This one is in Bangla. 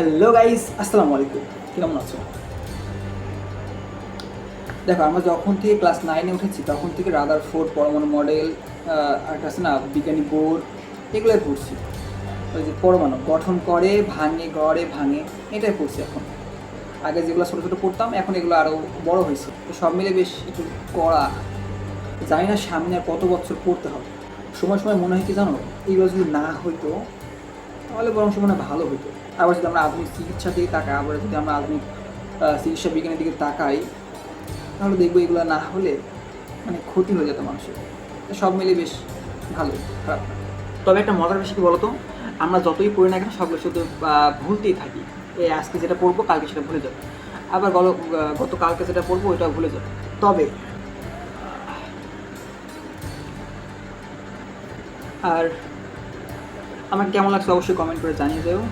হ্যালো গাইস আসসালামু আলাইকুম কেমন আছো? দেখো, আমরা যখন থেকে ক্লাস নাইনে উঠেছি, তখন থেকে রাদার ফোর্ড পরমাণু মডেল আর আছে না, বিজ্ঞানী বোর্ড এগুলোই পড়ছি। ওই যে পরমাণু, গঠন করে, ভাঙে, গড়ে, ভাঙে, এটাই পড়ছি এখন। আগে যেগুলো ছোটো ছোটো পড়তাম, এখন এগুলো আরও বড় হয়েছে। তো সব মিলে বেশ একটু কড়া। জানি না সামনে আর কত বছর পড়তে হবে। সময় সময় মনে হয় কি জানো? এইগুলো যদি না হইতো তাহলে বরং মনে ভালো হতো আবার যদি আমরা আধুনিক চিকিৎসার দিকে তাকাই, আবার যদি আমরা আধুনিক চিকিৎসা বিজ্ঞানের দিকে তাকাই, তাহলে দেখব এগুলো না হলে মানে ক্ষতি হয়ে যেত মানুষের। সব মিলে বেশ ভালো, খারাপ। তবে একটা মজার বিষয় কি বলতো? আমরা যতই পড়ি না কেন, সবগুলো শুধু ভুলতেই থাকি। এই আজকে যেটা পড়ব, কালকে সেটা ভুলে যাবে। আবার গল কালকে যেটা পড়ব, ওইটাও ভুলে যাবে। তবে, আর আমার কেমন লাগছে অবশ্যই কমেন্ট করে জানিয়ে দেবো